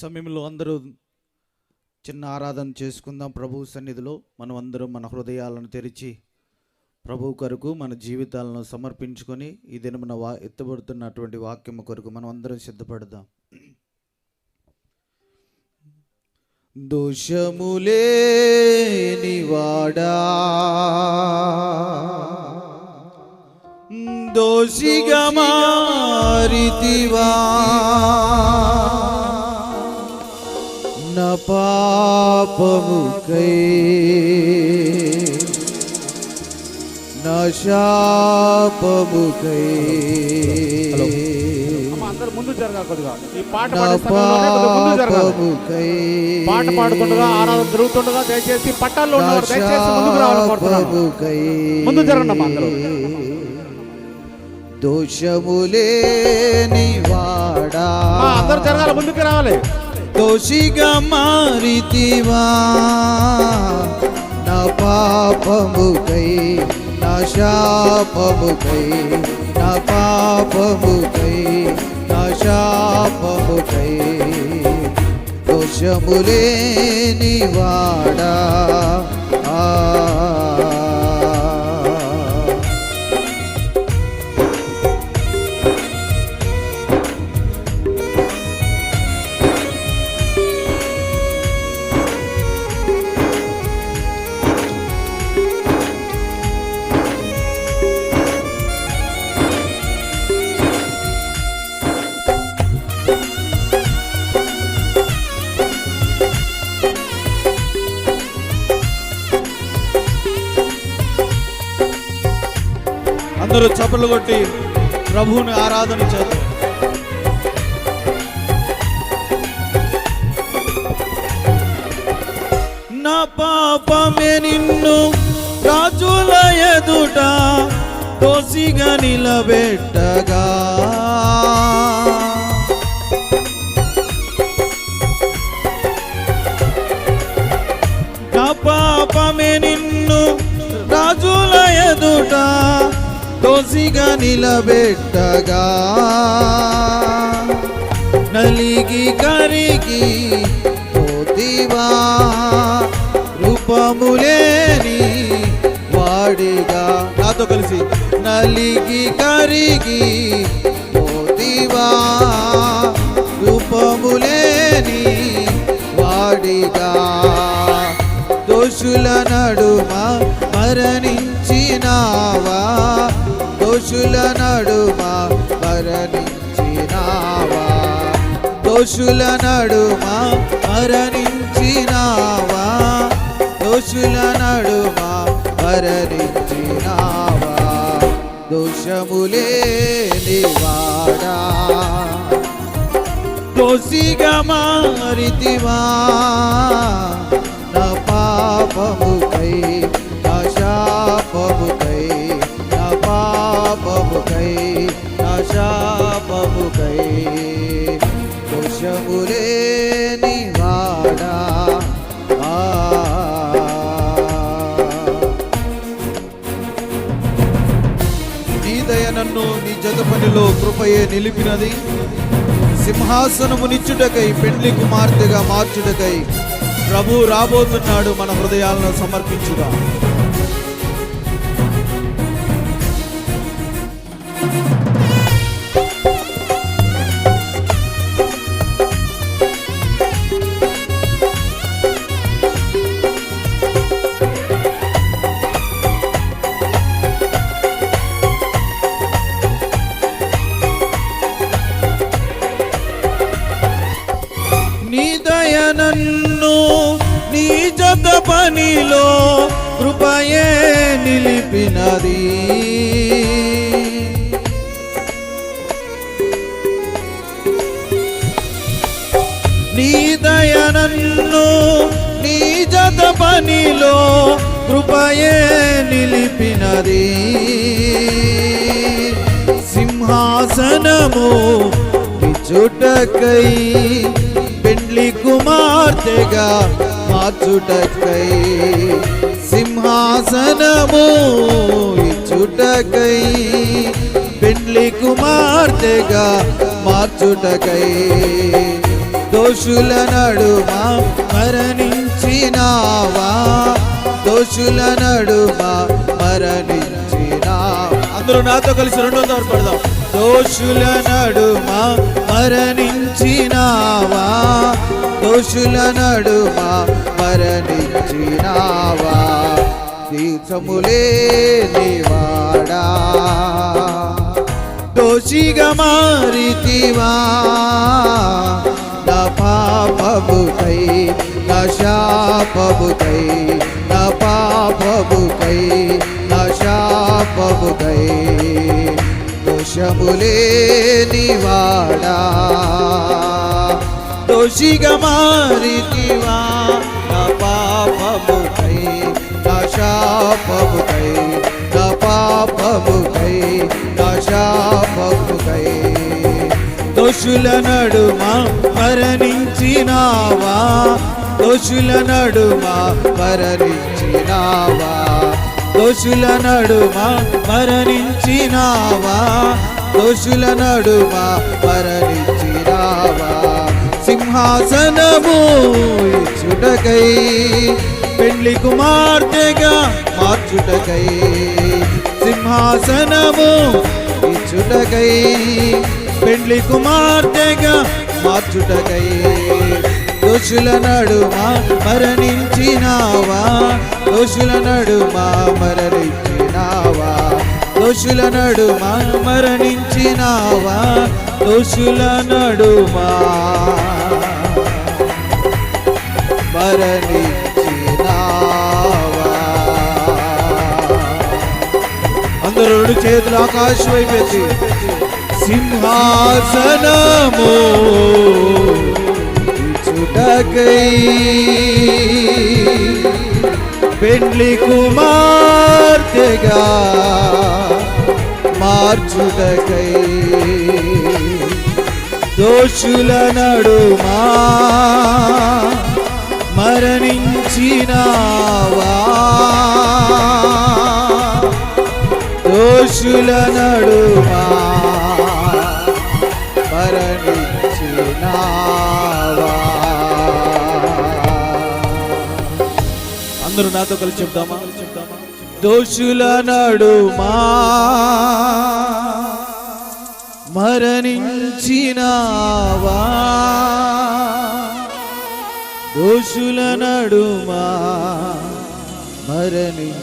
సమయంలో అందరూ చిన్న ఆరాధన చేసుకుందాం ప్రభు సన్నిధిలో. మనం అందరం మన హృదయాలను తెరిచి ప్రభు కొరకు మన జీవితాలను సమర్పించుకొని ఈ దినమున వా ఎత్తబడుతున్నటువంటి వాక్యము కొరకు మనం అందరం సిద్ధపడదాం. దోషములేని వాడా? దోషిగా మారితివా? పాపముకై అమ్మ, అందరూ ముందు జరగాలి కొద్దిగా. ఈ పాట నా పాడే సమయంలోనే కొద్దిగా ముందు జరగాలి. పాపముకై పాట పాడుకుండగా ఆరాధన జరుగుతుండగా దయచేసి పట్టాల్లో ఉన్నవారు దయచేసి ముందుకు రావాలని కోరుతున్నాను. శాపముకై ముందు జరగండి అమ్మా అందరూ. దోషములేని వాడా. అమ్మ, అందరూ జరగాలి ముందుకు రావాలి. దోషిగా మారితివా. నా పాపముకై నా శాపముకై నా పాపముకై నా శాపముకై దోషములేని వాడా. ఆ అందరూ చప్పలు కొట్టి ప్రభువుని ఆరాధన చేద్దాం. నా పాపమే నిన్ను రాజుల ఎదుట దోసిగా నిలబెట్టగా. నా పాపమే నిన్ను రాజుల ఎదుట దోసిగా నిలబెట్టగా. నలిగి కరిగి పోతివా రూపములేని వాడిగా. నాతో కలిసి నలిగి కరిగి పోతివా రూపములేని వాడిగా. దోషుల నడుమ మరణించినావా? దోషుల నడుమ మరణించినావా? దోషుల నడుమ మరణించినావా? దోషుల నడుమ మరణించినావా? దోషములే నివాడా? దోషిగా మారితివా? నా నీ నన్ను నీ జత పనిలో కృపయే నిలిపినది. సింహాసనము నిచ్చుటకై పెండ్లి కుమార్తెగా మార్చుటకై ప్రభు రాబోతున్నాడు మన హృదయాలను సమర్పించుగా. నీ వినది. నీ నీ జత పనిలో కృపయే నిలిపినది. సింహాసనము చుటకై పెండ్లి కుమార్తెగా మార్చుటకై. సింహాసనము ఇచ్చుటకై పెండ్లి కుమార్తెగా మార్చుటకై. దోషుల నడుమ మరణించినావా? దోషుల నడుమ మరణించినా అందరూ నాతో కలిసి రెండు వందలు పడదాం. దోషుల నడుమ మరణించినావా? దోషుల నడుమ మరణించినావా? తీర్థములే దేవాడా దోషిగా మారితివా? నా పాపముకై నా శాపముకై నా పాపముకై నా దోషములే నివాడా. దోషిగా మారితివా. నా పాపముకై నా శాపముకై నా పాపముకై నా శాపముకై దోషుల నడుమ మరణించినావా. దోషుల నడుమ మరణించినావా. దోషుల నడుమ మరణించినావా? దోషుల నడుమ మరణించినావా? సింహాసనము ఇచ్చుటకై పెళ్ళి కుమార్తెగా మార్చుటకై సింహాసనము ఇచ్చుటకై పెళ్ళి కుమార్తెగా మార్చుటకై. దోషుల నడుమ మరణించినావా? దోషుల నడుమ మరణించినావా? దోషుల నడుమ మరణించినావా? దోషుల నడుమ మరణించినావా? అందరూ రెండు చేతులు ఆకాశం అయిపోయింది. సింహాసనము. ఇచ్చుటకై పెండ్లి కుమార్తెగా మార్చుటకై. దోషుల నడుమా మరణించినావా? దోషుల నడుమా మరణించినా అందరూ నాతో కలిసి చెప్దామా? దోషుల నడుమా. మరణించినావా. దోషుల నడుమా. మరణించినావా.